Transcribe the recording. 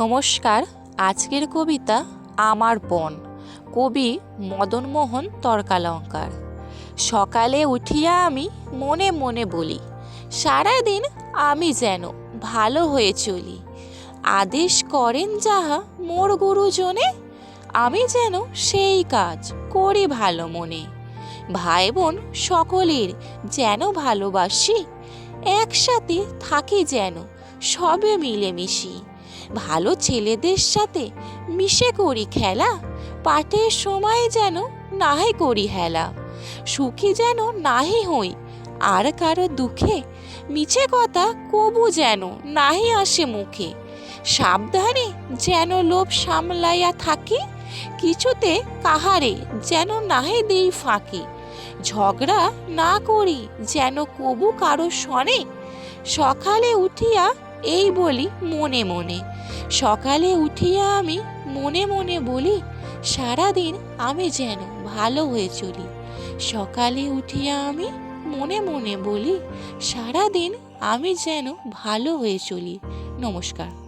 নমস্কার, আজকের কবিতা আমার পণ কবি মদনমোহন তর্কালঙ্কার। সকালে উঠিয়া আমি মনে মনে বলি, সারাদিন আমি যেন ভালো হয়ে চলি। আদেশ করেন যাহা মোর গুরুজনে, আমি যেন সেই কাজ করি ভালো মনে। ভাই বোন সকলের যেন ভালোবাসি, একসাথে থাকি যেন সবে মিলেমিশি। ভালো ছেলেদের সাথে মিশে করি খেলা, পাঠের সময় যেন নাহে করি হেলা। সুখী যেন নাহি হই, আর কারও দুঃখে মিছে কথা কবু যেন নাহি আসে মুখে। সাবধানে যেন লোভ সামলাইয়া থাকি, কিছুতে কাহারে যেন নাহে দেই ফাঁকি। ঝগড়া না করি যেন কবু কারও শনে সকালে উঠিয়া এই বলি মনে মনে। সকালে উঠিয়া আমি মনে মনে বলি, সারাদিন আমি যেন ভালো হয়ে চলি। সকালে উঠিয়া আমি মনে মনে বলি, সারাদিন আমি যেন ভালো হয়ে চলি। নমস্কার।